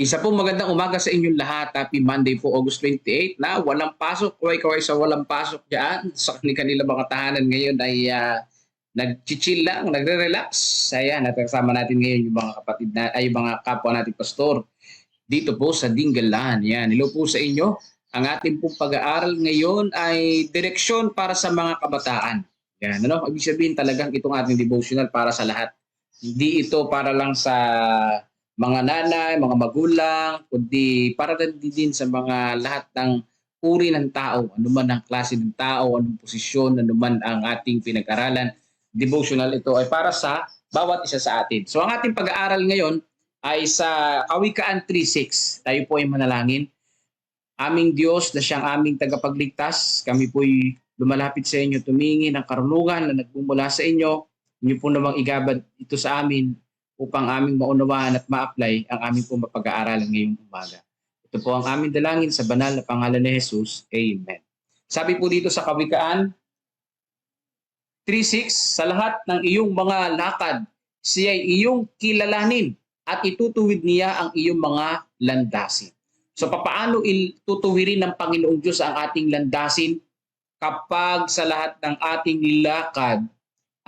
Isa po magandang umaga sa inyong lahat. Happy Monday po, August 28 na walang pasok. Kaway-kaway sa walang pasok dyan. Sa kanila mga tahanan ngayon ay uh, nag-chill lang, nagre-relax. Ayan, at kasama natin ngayon yung mga kapatid na, ay yung mga kapwa natin pastor dito po sa Dinggalan. Yan, hello po sa inyo. Ang ating pong pag-aaral ngayon ay direksyon para sa mga kabataan. Yan, ano? Ibig sabihin talagang itong ating devotional para sa lahat. Hindi ito para lang sa mga nanay, mga magulang, kundi para din sa mga lahat ng uri ng tao, anuman ang klase ng tao, anong posisyon, anuman ang ating pinag-aralan. Devotional ito ay para sa bawat isa sa atin. So ang ating pag-aaral ngayon ay sa Kawikaan 3.6. Tayo po ay manalangin. Aming Diyos na siyang aming tagapagligtas, kami po ay lumalapit sa inyo, tumingi ng karunungan na nagmumula sa inyo. Inyo po namang igabad ito sa amin upang aming maunawaan at ma-apply ang aming pong mapag-aaralan ngayong umaga. Ito po ang aming dalangin sa banal na pangalan ni Jesus. Amen. Sabi po dito sa Kawikaan 3.6, sa lahat ng iyong mga lakad, siya ay iyong kilalanin at itutuwid niya ang iyong mga landasin. So papaano itutuwirin ng Panginoong Diyos ang ating landasin kapag sa lahat ng ating lakad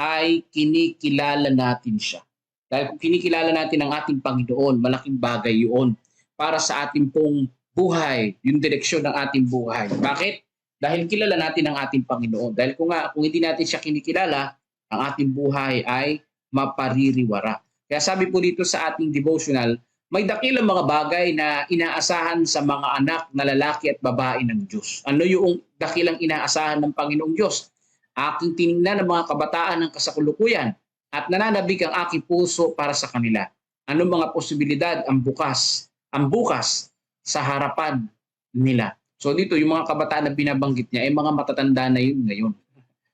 ay kinikilala natin siya. Dahil kung kinikilala natin ang ating Panginoon, malaking bagay yun para sa ating pong buhay, yung direksyon ng ating buhay. Bakit? Dahil kilala natin ang ating Panginoon. Dahil kung, nga, kung hindi natin siya kinikilala, ang ating buhay ay mapaririwara. Kaya sabi po dito sa ating devotional, may dakilang mga bagay na inaasahan sa mga anak na lalaki at babae ng Diyos. Ano yung dakilang inaasahan ng Panginoong Diyos? Aking tiningnan ng mga kabataan ng kasakulukuyan at nananabik ang aking puso para sa kanila. Anong mga posibilidad ang bukas, ang bukas sa harapan nila. So dito, yung mga kabataan na binabanggit niya, ay mga matatanda na yun ngayon.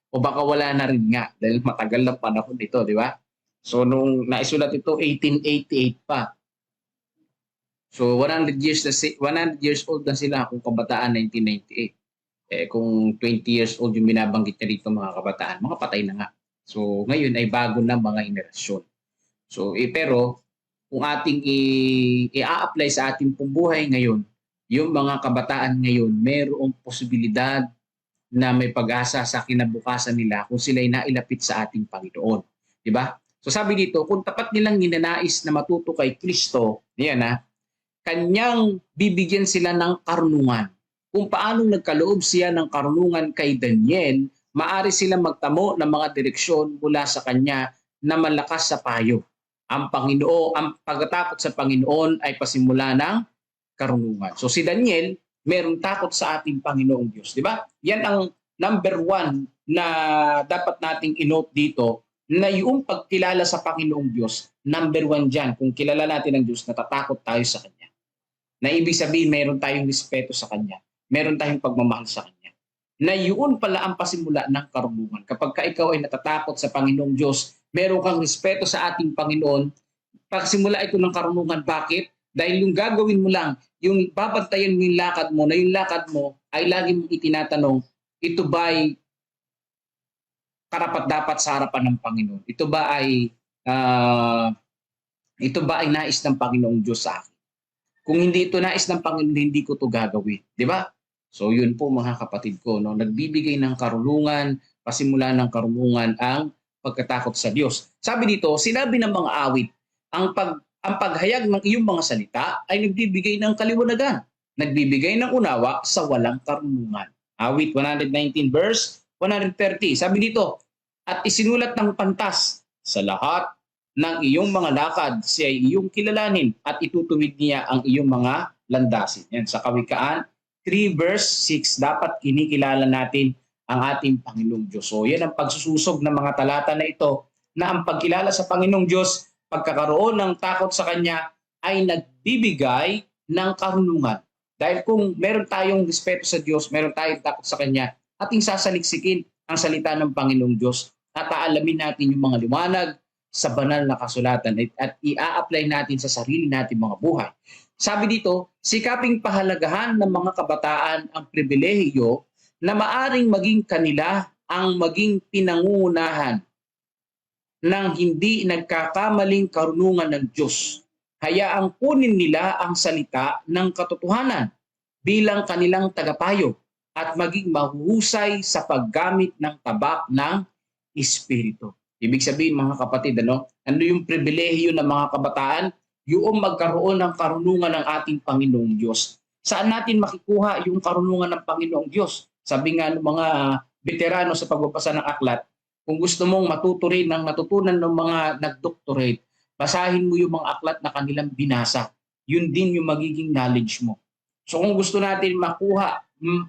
O baka wala na rin nga, dahil matagal na panahon dito, di ba? So nung naisulat ito, 1888 pa. So 100 years na 100 years old na sila kung kabataan 1998. Eh kung 20 years old yung binabanggit niya dito mga kabataan, mga patay na nga. So ngayon ay bago na mga henerasyon. So eh, pero kung ating i-apply sa ating pong buhay ngayon, yung mga kabataan ngayon, mayroong posibilidad na may pag-asa sa kinabukasan nila kung sila ay nailapit sa ating Panginoon. Di ba? So sabi dito, kung tapat nilang ninanais na matuto kay Kristo, yan ha, kanyang bibigyan sila ng karunungan. Kung paano nagkaloob siya ng karunungan kay Daniel maari silang magtamo ng mga direksyon mula sa kanya na malakas sa payo. Ang Panginoon, ang pagkatakot sa Panginoon ay pasimula ng karunungan. So si Daniel, meron takot sa ating Panginoong Diyos. Di ba? Yan ang number one na dapat nating inote dito na yung pagkilala sa Panginoong Diyos, number one dyan. Kung kilala natin ang Diyos, natatakot tayo sa Kanya. Na ibig sabihin, meron tayong respeto sa Kanya. Meron tayong pagmamahal sa Kanya na yun pala ang pasimula ng karunungan. Kapag ka ikaw ay natatakot sa Panginoong Diyos, meron kang respeto sa ating Panginoon, pagsimula ito ng karunungan. Bakit? Dahil yung gagawin mo lang, yung babantayan mo yung lakad mo, na yung lakad mo ay lagi mong itinatanong, ito ba ay karapat dapat sa harapan ng Panginoon? Ito ba ay uh, ito ba ay nais ng Panginoong Diyos sa akin? Kung hindi ito nais ng Panginoon, hindi ko ito gagawin. Di ba? So yun po mga kapatid ko, no? nagbibigay ng karunungan, pasimula ng karunungan ang pagkatakot sa Diyos. Sabi dito, sinabi ng mga awit, ang pag ang paghayag ng iyong mga salita ay nagbibigay ng kaliwanagan, nagbibigay ng unawa sa walang karunungan. Awit 119 verse 130. Sabi dito, at isinulat ng pantas sa lahat ng iyong mga lakad siya ay iyong kilalanin at itutuwid niya ang iyong mga landasin. Yan sa Kawikaan 3 verse 6, dapat kinikilala natin ang ating Panginoong Diyos. So yan ang pagsususog ng mga talata na ito na ang pagkilala sa Panginoong Diyos, pagkakaroon ng takot sa Kanya ay nagbibigay ng karunungan. Dahil kung meron tayong respeto sa Diyos, meron tayong takot sa Kanya, ating sasaliksikin ang salita ng Panginoong Diyos at aalamin natin yung mga liwanag sa banal na kasulatan at i-apply natin sa sarili natin mga buhay. Sabi dito, sikaping pahalagahan ng mga kabataan ang pribilehiyo na maaring maging kanila ang maging pinangungunahan ng hindi nagkakamaling karunungan ng Diyos hayaang kunin nila ang salita ng katotohanan bilang kanilang tagapayo at maging mahuhusay sa paggamit ng tabak ng Espiritu. Ibig sabihin mga kapatid, ano, ano yung pribilehiyo ng mga kabataan? Yung magkaroon ng karunungan ng ating Panginoong Diyos. Saan natin makikuha yung karunungan ng Panginoong Diyos? Sabi nga ng mga veterano sa pagbabasa ng aklat, kung gusto mong matuto rin ng natutunan ng mga nag-doctorate, basahin mo yung mga aklat na kanilang binasa. Yun din yung magiging knowledge mo. So kung gusto natin makuha mm,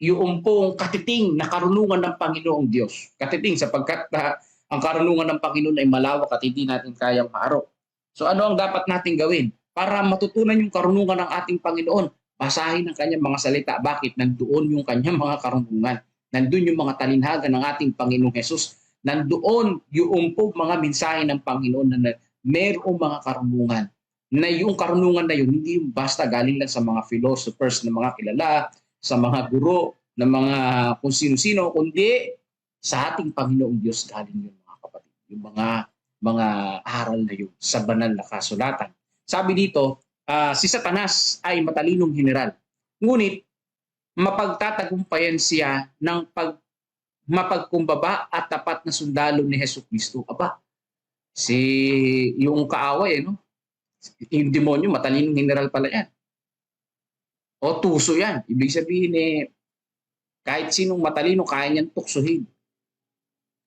yung pong katiting na karunungan ng Panginoong Diyos. Katiting sapagkat uh, ang karunungan ng Panginoon ay malawak at hindi natin kayang maarok. So ano ang dapat natin gawin? Para matutunan yung karunungan ng ating Panginoon, basahin ang kanyang mga salita. Bakit? Nandoon yung kanyang mga karunungan. Nandoon yung mga talinhaga ng ating Panginoong Jesus. Nandoon yung po mga mensahe ng Panginoon na mayroong mga karunungan. Na yung karunungan na yun, hindi yung basta galing lang sa mga philosophers na mga kilala, sa mga guro, na mga kung sino-sino, kundi sa ating Panginoong Diyos galing yun mga kapatid. Yung mga mga aral na yun sa banal na kasulatan. Sabi dito, uh, si Satanas ay matalinong general. Ngunit mapagtatagumpayan siya ng pag mapagkumbaba at tapat na sundalo ni Hesus Kristo. Aba, si yung kaaway, no? Yung demonyo, matalinong general pala yan. O tuso yan. Ibig sabihin eh, kahit sinong matalino, kaya niyang tuksuhin.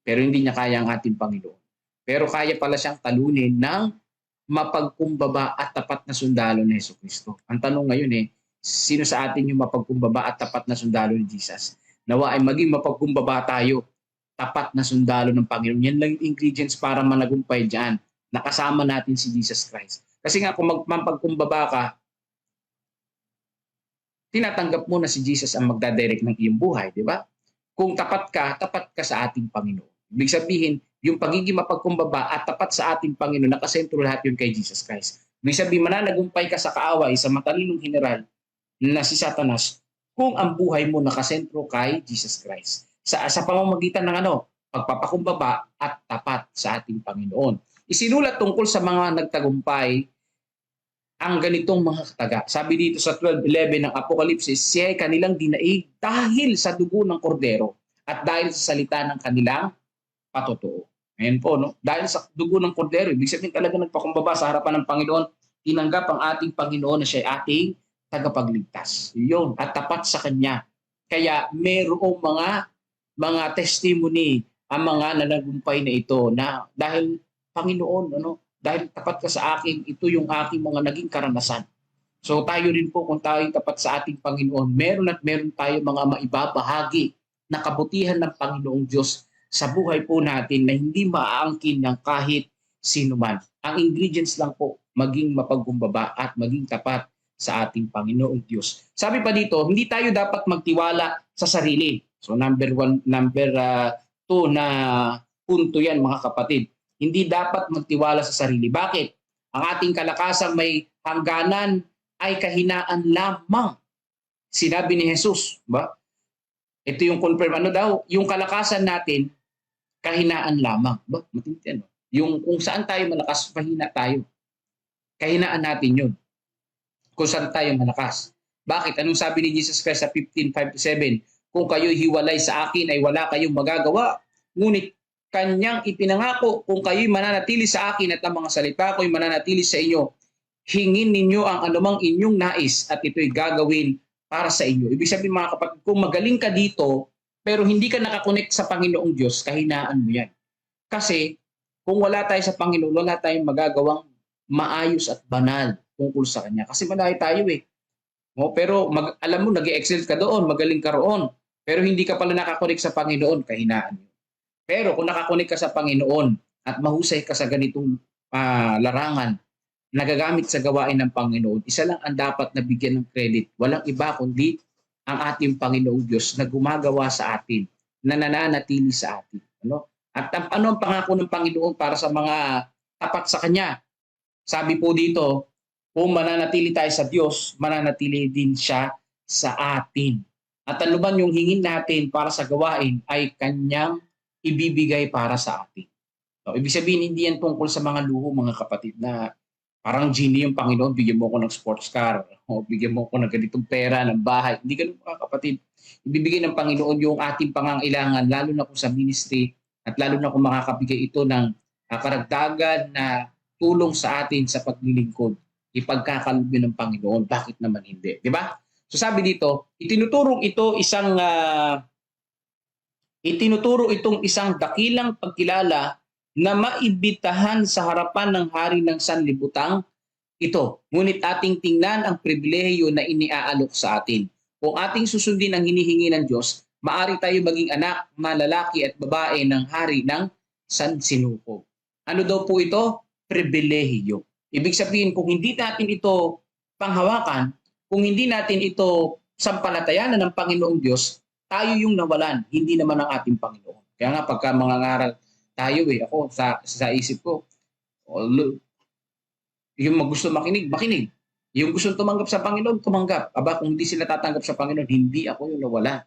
Pero hindi niya kaya ang ating Panginoon. Pero kaya pala siyang talunin ng mapagkumbaba at tapat na sundalo ni Yeso Kristo. Ang tanong ngayon eh, sino sa atin yung mapagkumbaba at tapat na sundalo ni Jesus? Nawa ay maging mapagkumbaba tayo, tapat na sundalo ng Panginoon. Yan lang yung ingredients para managumpay dyan. Nakasama natin si Jesus Christ. Kasi nga kung magpagkumbaba ka, tinatanggap mo na si Jesus ang magdadirect ng iyong buhay, di ba? Kung tapat ka, tapat ka sa ating Panginoon. Ibig sabihin, yung pagiging mapagkumbaba at tapat sa ating Panginoon, nakasentro lahat yun kay Jesus Christ. Ibig sabihin, mananagumpay ka sa kaaway sa matalinong general na si Satanas kung ang buhay mo nakasentro kay Jesus Christ. Sa, sa pamamagitan ng ano, pagpapakumbaba at tapat sa ating Panginoon. Isinulat tungkol sa mga nagtagumpay ang ganitong mga kataga. Sabi dito sa 12.11 ng Apokalipsis, siya ay kanilang dinaig dahil sa dugo ng kordero at dahil sa salita ng kanilang patotoo. Ngayon po, no? dahil sa dugo ng kordero, ibig sabihin talaga nagpakumbaba sa harapan ng Panginoon, tinanggap ang ating Panginoon na siya ay ating tagapagligtas. Yun, at tapat sa Kanya. Kaya mayroong mga mga testimony ang mga nanagumpay na ito na dahil Panginoon, ano, dahil tapat ka sa akin, ito yung aking mga naging karanasan. So tayo rin po kung tayo tapat sa ating Panginoon, meron at meron tayo mga maibabahagi na kabutihan ng Panginoong Diyos sa buhay po natin na hindi maaangkin ng kahit sino man. Ang ingredients lang po, maging mapagkumbaba at maging tapat sa ating Panginoong Diyos. Sabi pa dito, hindi tayo dapat magtiwala sa sarili. So number one, number uh, two na punto yan mga kapatid. Hindi dapat magtiwala sa sarili. Bakit? Ang ating kalakasan may hangganan ay kahinaan lamang. Sinabi ni Jesus, ba? Ito yung confirm. Ano daw? Yung kalakasan natin kahinaan lamang. Ba, matindi ano? Yung kung saan tayo malakas, mahina tayo. Kahinaan natin yun. Kung saan tayo malakas. Bakit? Anong sabi ni Jesus Christ sa 15.5-7? Kung kayo hiwalay sa akin ay wala kayong magagawa. Ngunit kanyang ipinangako kung kayo'y mananatili sa akin at ang mga salita ko'y mananatili sa inyo, hingin ninyo ang anumang inyong nais at ito'y gagawin para sa inyo. Ibig sabihin mga kapatid, kung magaling ka dito, pero hindi ka nakakonect sa Panginoong Diyos, kahinaan mo yan. Kasi kung wala tayo sa Panginoon, wala tayong magagawang maayos at banal tungkol sa Kanya. Kasi malayo tayo eh. No? Pero mag, alam mo, nag excel ka doon, magaling ka roon. Pero hindi ka pala nakakonect sa Panginoon, kahinaan mo. Pero kung nakakonect ka sa Panginoon at mahusay ka sa ganitong uh, larangan, nagagamit sa gawain ng Panginoon, isa lang ang dapat na bigyan ng credit. Walang iba kundi ang ating Panginoong Diyos na gumagawa sa atin, na nananatili sa atin. Ano? At ano ang pangako ng Panginoon para sa mga tapat sa Kanya? Sabi po dito, kung mananatili tayo sa Diyos, mananatili din siya sa atin. At ano man yung hingin natin para sa gawain ay Kanyang ibibigay para sa atin. So, ibig sabihin, hindi yan tungkol sa mga luho, mga kapatid, na parang genie yung Panginoon, bigyan mo ako ng sports car, o bigyan mo ako ng ganitong pera, ng bahay. Hindi ganun mga kapatid. Ibibigay ng Panginoon yung ating pangangailangan, lalo na kung sa ministry, at lalo na kung makakabigay ito ng uh, karagdagan na tulong sa atin sa paglilingkod. Ipagkakaloob yun ng Panginoon. Bakit naman hindi? Di ba? So sabi dito, itinuturong ito isang uh, itinuturo itong isang dakilang pagkilala na maibitahan sa harapan ng hari ng sanlibutang ito. Ngunit ating tingnan ang pribilehiyo na iniaalok sa atin. Kung ating susundin ang hinihingi ng Diyos, maari tayo maging anak na lalaki at babae ng hari ng sansinukob. Ano daw po ito? Pribilehiyo. Ibig sabihin, kung hindi natin ito panghawakan, kung hindi natin ito sampalatayanan ng Panginoong Diyos, tayo yung nawalan, hindi naman ang ating Panginoon. Kaya nga pagka mga ngaral tayo eh. Ako, sa, sa isip ko, yung gusto makinig, makinig. Yung gusto tumanggap sa Panginoon, tumanggap. Aba, kung hindi sila tatanggap sa Panginoon, hindi ako yung nawala.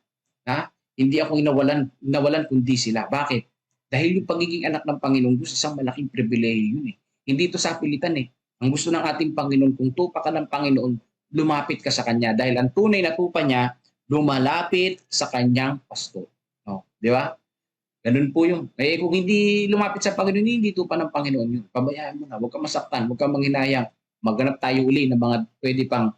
Ha? Hindi ako yung nawalan, nawalan kundi sila. Bakit? Dahil yung pagiging anak ng Panginoon, gusto isang malaking pribilehiyo yun eh. Hindi ito sa pilitan eh. Ang gusto ng ating Panginoon, kung tupa ka ng Panginoon, lumapit ka sa Kanya. Dahil ang tunay na tupa niya, lumalapit sa Kanyang pasto. Oh, di ba? Ganun po yung, eh kung hindi lumapit sa Panginoon, hindi ito pa ng Panginoon yun. Pabayaan mo na, huwag ka masaktan, huwag ka manghinayang. Maghanap tayo uli ng mga pwede pang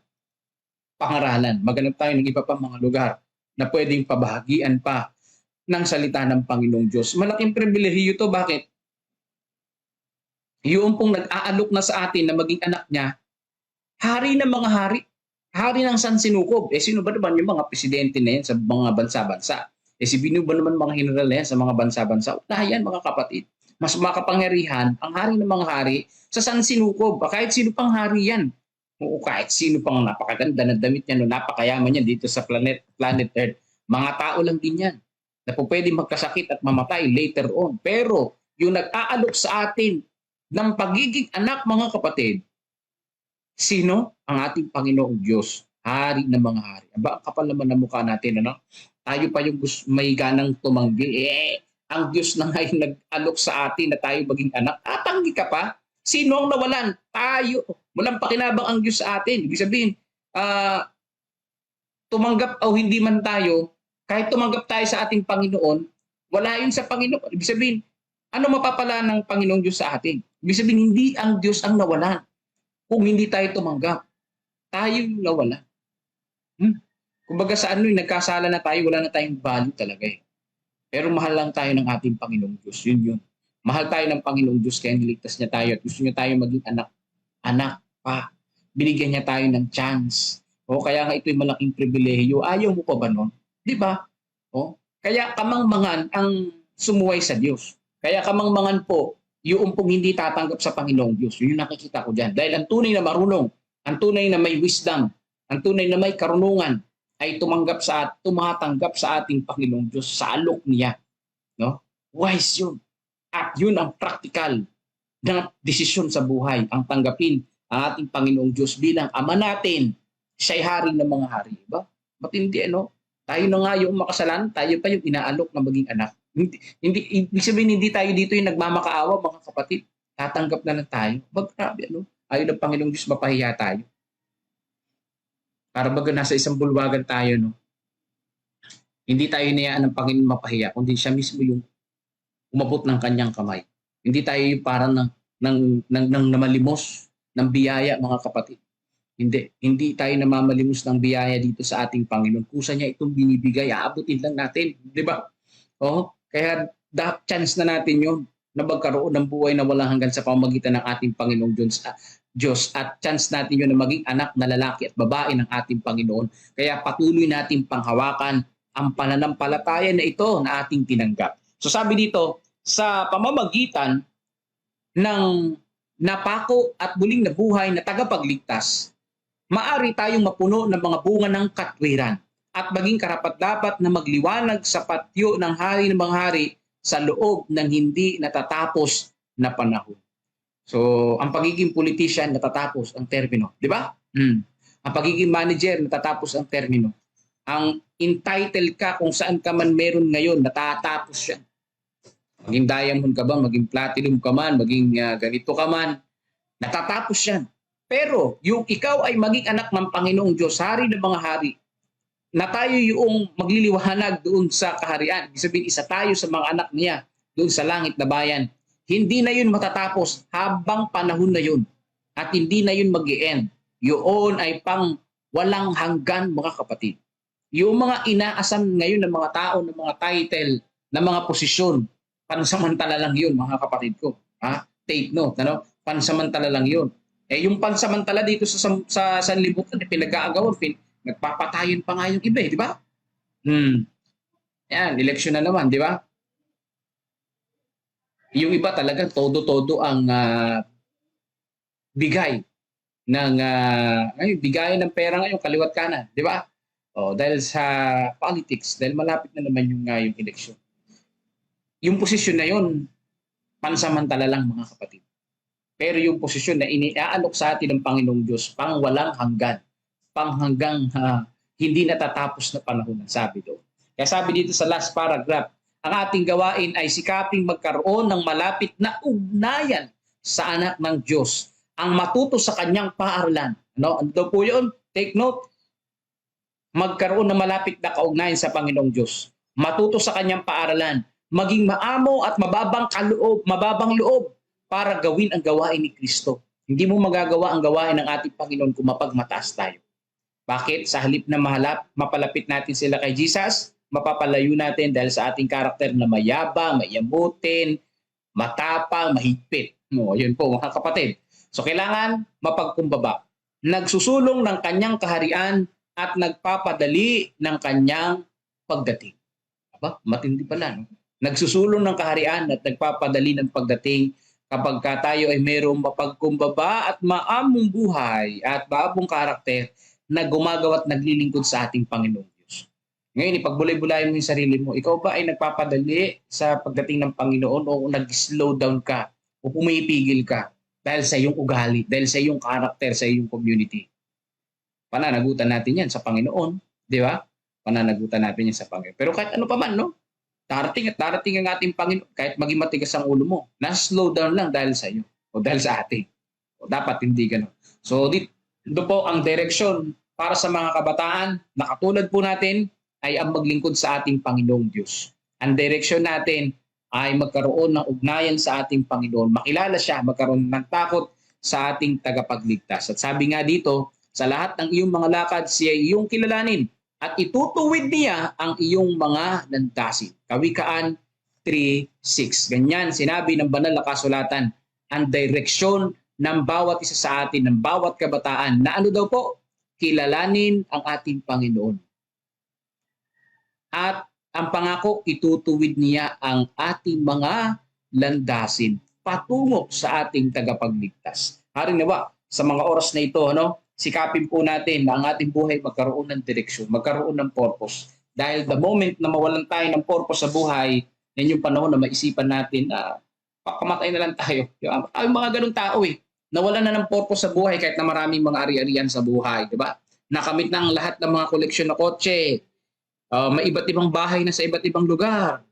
pangaralan. Maghanap tayo ng iba pang mga lugar na pwedeng pabahagian pa ng salita ng Panginoong Diyos. Malaking pribilehiyo to. Bakit? Yung pong nag-aalok na sa atin na maging anak niya, hari ng mga hari. Hari ng San Sinukob. Eh sino ba naman yung mga presidente na yan sa mga bansa-bansa? Eh si Binu ba naman mga general yan sa mga bansa-bansa? Unahan mga kapatid. Mas makapangyarihan ang hari ng mga hari sa San Sinukob. Kahit sino pang hari yan. Oo, kahit sino pang napakaganda na damit niya, no, napakayaman niya dito sa planet, planet Earth. Mga tao lang din yan na po pwede magkasakit at mamatay later on. Pero yung nag-aalok sa atin ng pagiging anak mga kapatid, sino? Ang ating Panginoong Diyos, hari ng mga hari. Aba, kapal naman na mukha natin, ano? Tayo pa yung gusto, may ganang tumanggi. Eh, ang Diyos na ngayon nag-alok sa atin na tayo maging anak. Tatanggi ka pa? Sino ang nawalan? Tayo. Walang pakinabang ang Diyos sa atin. Ibig sabihin, uh, tumanggap o hindi man tayo, kahit tumanggap tayo sa ating Panginoon, wala yun sa Panginoon. Ibig sabihin, ano mapapala ng Panginoong Diyos sa atin? Ibig sabihin, hindi ang Diyos ang nawalan. Kung hindi tayo tumanggap, tayo yung nawalan. Hmm? Kumbaga sa ano, nagkasala na tayo, wala na tayong value talaga eh. Pero mahal lang tayo ng ating Panginoong Diyos. Yun yun. Mahal tayo ng Panginoong Diyos kaya niligtas niya tayo at gusto niya tayo maging anak. Anak pa. Binigyan niya tayo ng chance. O kaya nga ito'y malaking pribilehiyo. Ayaw mo pa ba nun? Di ba? O, kaya kamangmangan ang sumuway sa Diyos. Kaya kamangmangan po yung pong hindi tatanggap sa Panginoong Diyos. Yun yung nakikita ko dyan. Dahil ang tunay na marunong, ang tunay na may wisdom, ang tunay na may karunungan, ay tumanggap sa at tumatanggap sa ating Panginoong Diyos sa alok niya. No? Wise yun. At yun ang practical na desisyon sa buhay, ang tanggapin ang ating Panginoong Diyos bilang Ama natin. Siya'y hari ng mga hari. Ba? Matindi ano? Tayo na nga yung makasalan, tayo pa yung inaalok na maging anak. Hindi, hindi, ibig sabihin, hindi tayo dito yung nagmamakaawa, mga kapatid. Tatanggap na lang tayo. Ba, grabe, ano? Ayaw ng Panginoong Diyos mapahiya tayo. Para baga nasa isang bulwagan tayo, no? Hindi tayo inayaan ng Panginoon mapahiya, kundi siya mismo yung umabot ng kanyang kamay. Hindi tayo yung parang ng, ng, ng, ng namalimos ng biyaya, mga kapatid. Hindi. Hindi tayo namamalimos ng biyaya dito sa ating Panginoon. Kusa niya itong binibigay, aabutin lang natin. Di ba? Oh, kaya da, chance na natin yun na magkaroon ng buhay na walang hanggan sa pamagitan ng ating Panginoong Diyos. Diyos at chance natin yun na maging anak na lalaki at babae ng ating Panginoon. Kaya patuloy natin panghawakan ang pananampalataya na ito na ating tinanggap. So sabi dito, sa pamamagitan ng napako at muling nabuhay na tagapagligtas, maari tayong mapuno ng mga bunga ng katwiran at maging karapat-dapat na magliwanag sa patyo ng hari ng mga hari sa loob ng hindi natatapos na panahon. So, ang pagiging politician natatapos ang termino, di ba? Mm. Ang pagiging manager natatapos ang termino. Ang entitled ka kung saan ka man meron ngayon, natatapos siya. Maging diamond ka ba, maging platinum ka man, maging uh, ganito ka man, Natatapos yan. Pero yung ikaw ay maging anak ng Panginoong Diyos, hari ng mga hari, na tayo yung magliliwanag doon sa kaharian. Ibig sabihin, isa tayo sa mga anak niya doon sa langit na bayan. Hindi na yun matatapos habang panahon na yun. At hindi na yun mag end Yun ay pang walang hanggan mga kapatid. Yung mga inaasam ngayon ng mga tao, ng mga title, ng mga posisyon, pansamantala lang yun mga kapatid ko. Ha? Take note, ano? Pansamantala lang yun. Eh yung pansamantala dito sa sa, sa sanlibutan, eh, pinag-aagawan, pin, nagpapatayin pa nga yung iba, eh, di ba? Hmm. Yan, eleksyon na naman, di ba? Yung iba talaga todo-todo ang uh, bigay ng uh, ay, bigay ng pera ngayon kaliwat kanan, di ba? Oh, dahil sa politics, dahil malapit na naman yung uh, yung eleksyon. Yung posisyon na yon pansamantala lang mga kapatid. Pero yung posisyon na iniaalok sa atin ng Panginoong Diyos pang walang hanggan, pang hanggang uh, hindi natatapos na panahon sabi doon. Kaya sabi dito sa last paragraph, ang ating gawain ay sikaping magkaroon ng malapit na ugnayan sa anak ng Diyos, ang matuto sa kanyang paaralan. Ano? Ano po yun? Take note. Magkaroon ng malapit na kaugnayan sa Panginoong Diyos. Matuto sa kanyang paaralan. Maging maamo at mababang kaloob, mababang loob para gawin ang gawain ni Kristo. Hindi mo magagawa ang gawain ng ating Panginoon kung mapagmataas tayo. Bakit? Sa halip na mahalap, mapalapit natin sila kay Jesus, mapapalayo natin dahil sa ating karakter na mayabang, mayamutin, matapang, mahigpit. No, yun po mga kapatid. So kailangan mapagkumbaba. Nagsusulong ng kanyang kaharian at nagpapadali ng kanyang pagdating. Aba, matindi pala. No? Nagsusulong ng kaharian at nagpapadali ng pagdating kapag ka tayo ay mayroong mapagkumbaba at maamong buhay at maamong karakter na gumagawa at naglilingkod sa ating Panginoong Diyos. Ngayon, ipagbulay-bulayan mo yung sarili mo. Ikaw ba ay nagpapadali sa pagdating ng Panginoon o nag-slow down ka o pumipigil ka dahil sa iyong ugali, dahil sa iyong karakter, sa iyong community? Pananagutan natin yan sa Panginoon, di ba? Pananagutan natin yan sa Panginoon. Pero kahit ano pa man, no? Darating at darating ang ating Panginoon, kahit maging matigas ang ulo mo, na-slow down lang dahil sa iyo o dahil sa ating. O dapat hindi ganun. So, dito po ang direksyon para sa mga kabataan na katulad po natin ay ang maglingkod sa ating Panginoong Diyos. Ang direksyon natin ay magkaroon ng ugnayan sa ating Panginoon. Makilala siya, magkaroon ng takot sa ating tagapagligtas. At sabi nga dito, sa lahat ng iyong mga lakad, siya iyong kilalanin at itutuwid niya ang iyong mga landasin. Kawikaan 3.6. Ganyan sinabi ng banal na kasulatan ang direksyon ng bawat isa sa atin, ng bawat kabataan na ano daw po? Kilalanin ang ating Panginoon. At ang pangako, itutuwid niya ang ating mga landasin patungo sa ating tagapagligtas. Haring nawa, sa mga oras na ito, ano, sikapin po natin na ang ating buhay magkaroon ng direksyon, magkaroon ng purpose. Dahil the moment na mawalan tayo ng purpose sa buhay, yan yung panahon na maisipan natin na pakamatay na lang tayo. Yung, yung mga ganun tao eh, nawalan na ng purpose sa buhay kahit na maraming mga ari-arian sa buhay, di ba? Nakamit na ang lahat ng mga koleksyon na kotse, uh, may iba't ibang bahay na sa iba't ibang lugar.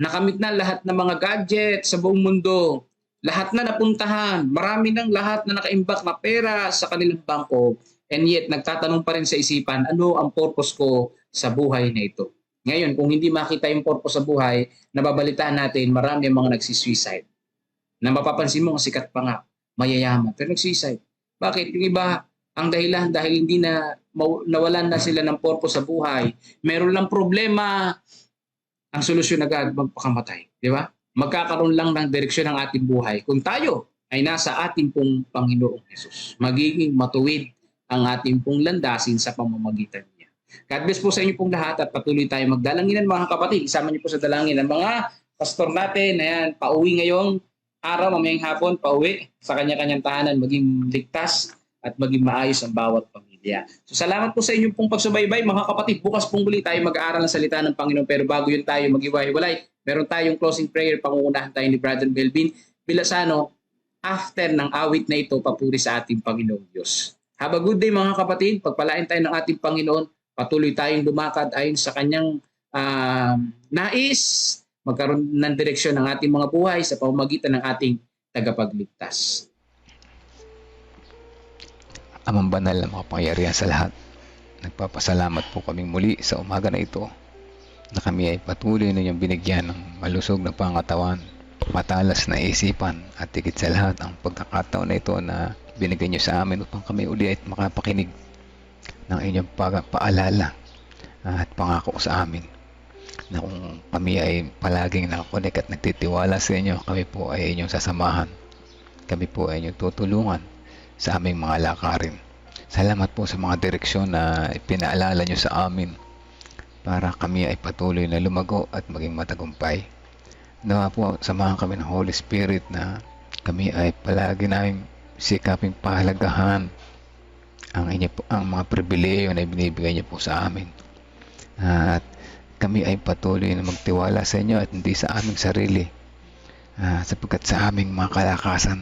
Nakamit na lahat ng mga gadget sa buong mundo lahat na napuntahan, marami ng lahat na nakaimbak na pera sa kanilang bangko, and yet nagtatanong pa rin sa isipan, ano ang purpose ko sa buhay na ito? Ngayon, kung hindi makita yung purpose sa buhay, nababalitaan natin, marami ang mga nagsisuicide. Na mapapansin mo, sikat pa nga, mayayaman, pero nagsisuicide. Bakit? Yung iba, ang dahilan dahil hindi na nawalan na sila ng purpose sa buhay, meron lang problema, ang solusyon agad, magpakamatay. Di ba? magkakaroon lang ng direksyon ng ating buhay kung tayo ay nasa ating pong Panginoong Yesus. Magiging matuwid ang ating pong landasin sa pamamagitan niya. God bless po sa inyo pong lahat at patuloy tayo magdalanginan mga kapatid. Isama niyo po sa dalangin ang mga pastor natin. Ayan, pauwi ngayong araw, mamayang hapon, pauwi sa kanya-kanyang tahanan, maging ligtas at maging maayos ang bawat pamilya. So salamat po sa inyong pong pagsubaybay mga kapatid. Bukas pong muli tayo mag-aaral ng salita ng Panginoon pero bago yun tayo mag-iwalay Meron tayong closing prayer, pangungunahan tayo ni Brother Melvin Bilasano after ng awit na ito papuri sa ating Panginoong Diyos. Have a good day mga kapatid. Pagpalain tayo ng ating Panginoon. Patuloy tayong lumakad ayon sa kanyang uh, nais magkaroon ng direksyon ng ating mga buhay sa pamamagitan ng ating tagapagligtas. Amang banal na makapangyarihan sa lahat. Nagpapasalamat po kaming muli sa umaga na ito na kami ay patuloy ninyong binigyan ng malusog na pangatawan, matalas na isipan at higit sa lahat ang pagkakataon na ito na binigay niyo sa amin upang kami uli ay makapakinig ng inyong pa- paalala at pangako sa amin na kung kami ay palaging nakakonek at nagtitiwala sa inyo, kami po ay inyong sasamahan. Kami po ay inyong tutulungan sa aming mga lakarin. Salamat po sa mga direksyon na pinaalala nyo sa amin para kami ay patuloy na lumago at maging matagumpay. Nawa po, samahan kami ng Holy Spirit na kami ay palagi namin sikaping pahalagahan ang, inyo po, ang mga pribileyo na binibigay niyo po sa amin. At kami ay patuloy na magtiwala sa inyo at hindi sa aming sarili. Ah, sapagkat sa aming mga kalakasan,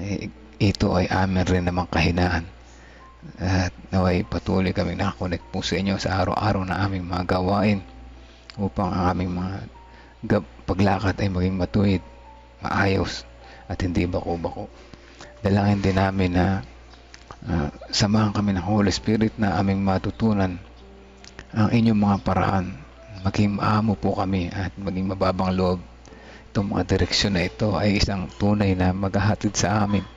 eh, ito ay amin rin namang kahinaan. At naway patuloy kami nakakonect po sa inyo sa araw-araw na aming mga gawain upang ang aming mga paglakad ay maging matuwid, maayos at hindi bako-bako. Dalangin din namin na ah, samahan kami ng Holy Spirit na aming matutunan ang inyong mga paraan. Maging maamo po kami at maging mababang loob. Itong mga direksyon na ito ay isang tunay na maghahatid sa amin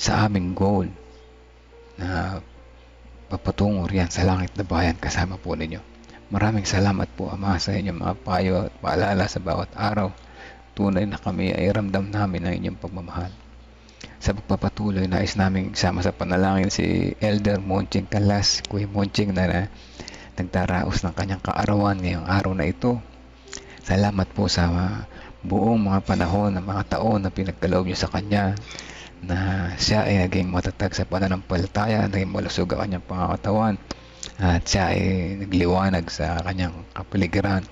sa aming goal na papatungo riyan sa langit na bayan kasama po ninyo. Maraming salamat po Ama sa inyong mga payo at paalala sa bawat araw. Tunay na kami ay ramdam namin ang inyong pagmamahal. Sa pagpapatuloy, nais namin sama sa panalangin si Elder Monching Kalas, Kuya Monching na, na nagdaraos ng kanyang kaarawan ngayong araw na ito. Salamat po sa buong mga panahon, ng mga taon na pinagkaloob niyo sa kanya na siya ay naging matatag sa pananampalataya, naging malusog ang kanyang pangakatawan at siya ay nagliwanag sa kanyang kapaligiran.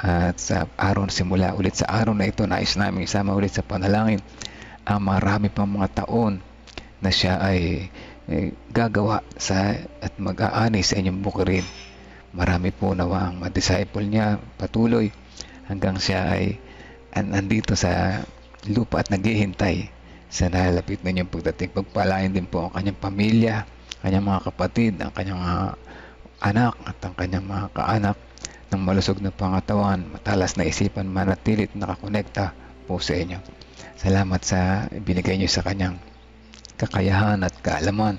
At sa araw simula ulit sa araw na ito nais namin isama ulit sa panalangin ang marami pang mga taon na siya ay, ay gagawa sa at mag-aani sa inyong bukirin. Marami po nawa ang disciple niya patuloy hanggang siya ay an- andito sa lupa at naghihintay sa nalalapit na inyong pagdating. Pagpalain din po ang kanyang pamilya, kanyang mga kapatid, ang kanyang mga anak at ang kanyang mga kaanak ng malusog na pangatawan, matalas na isipan, manatilit nakakonekta po sa inyo. Salamat sa binigay niyo sa kanyang kakayahan at kaalaman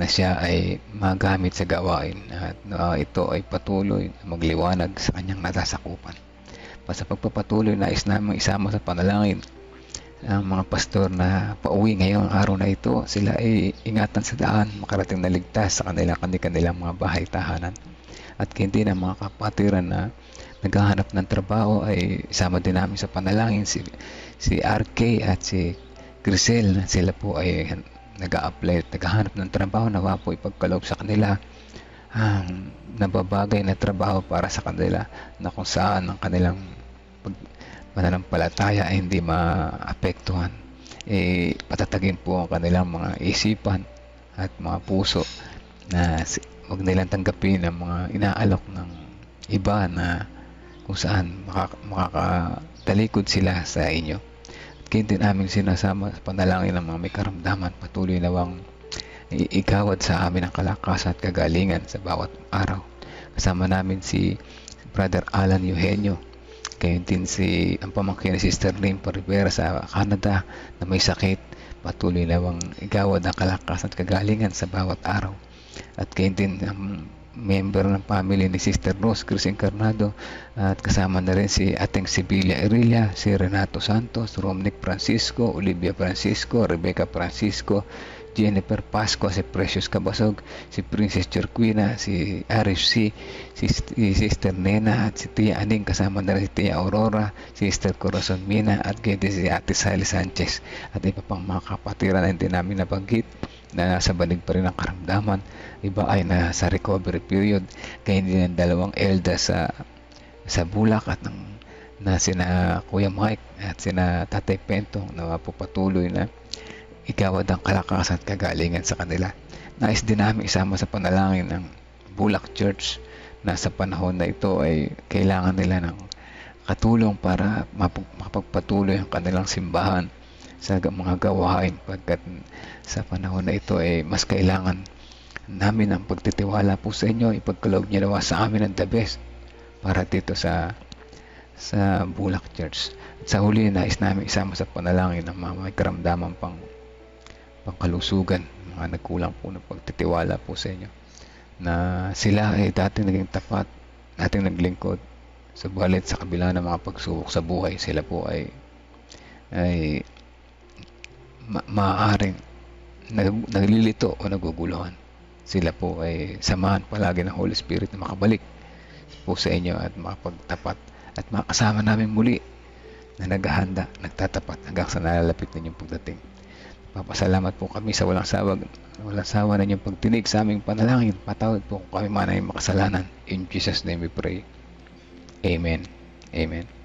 na siya ay magamit sa gawain at uh, ito ay patuloy na magliwanag sa kanyang natasakupan. Pa sa pagpapatuloy, nais namin isama sa panalangin ang mga pastor na pauwi ngayong araw na ito, sila ay ingatan sa daan, makarating na ligtas sa kanilang kanilang mga bahay tahanan. At hindi na mga kapatiran na naghahanap ng trabaho ay isama din namin sa panalangin si, si RK at si Grisel na sila po ay nag-a-apply at naghahanap ng trabaho nawa po ipagkaloob sa kanila ang nababagay na trabaho para sa kanila na kung saan ang kanilang pag, mananampalataya ay hindi maapektuhan eh patatagin po ang kanilang mga isipan at mga puso na huwag nilang tanggapin ang mga inaalok ng iba na kung saan makak- makakatalikod sila sa inyo. At kaya din namin sinasama sa panalangin ng mga may karamdaman patuloy nawang i- igawad sa amin ang kalakasan at kagalingan sa bawat araw. Kasama namin si Brother Alan Eugenio kayo din si ang pamangkin ni Sister Limpa Rivera sa Canada na may sakit. Patuloy nawang igawad ang kalakasan at kagalingan sa bawat araw. At kayo din ang member ng family ni Sister Rose Cruz Encarnado at kasama na rin si Ating Sibilia Erilia, si Renato Santos, Romnick Francisco, Olivia Francisco, Rebecca Francisco, Jennifer Pasco, si Precious Cabasog, si Princess Jorquina, si Arif C, si, si Sister Nena at si Tia Aning kasama na rin si Tia Aurora, si Sister Corazon Mina at din si Ate Sally Sanchez at iba pang mga kapatiran na hindi namin nabanggit na nasa banig pa rin ang karamdaman iba ay nasa recovery period kaya din ang dalawang elda sa sa Bulak at ng na sina Kuya Mike at sina Tatay Pentong na pupatuloy na igawad ang kalakasan at kagalingan sa kanila. Nais din namin isama sa panalangin ng Bulak Church na sa panahon na ito ay kailangan nila ng katulong para mapag- mapagpatuloy ang kanilang simbahan sa ga- mga gawain. Pagkat sa panahon na ito ay mas kailangan namin ang pagtitiwala po sa inyo. Ipagkaloob niyo nawa sa amin ang the best para dito sa sa Bulak Church. At sa huli nais namin isama sa panalangin ang mga may karamdaman pang pangkalusugan mga nagkulang po ng pagtitiwala po sa inyo na sila ay dati naging tapat dating naglingkod. Subalit sa kabila ng mga pagsubok sa buhay sila po ay ay ma- maaaring nag- naglilito o naguguluhan. Sila po ay samahan palagi ng Holy Spirit na makabalik po sa inyo at makapagtapat. At makasama namin muli na naghahanda, nagtatapat hanggang sa nalalapit ninyong pagdating. Papasalamat po kami sa walang sawag, walang sawa na inyong pagtinig sa aming panalangin. Patawad po kami man ay makasalanan. In Jesus' name we pray. Amen. Amen.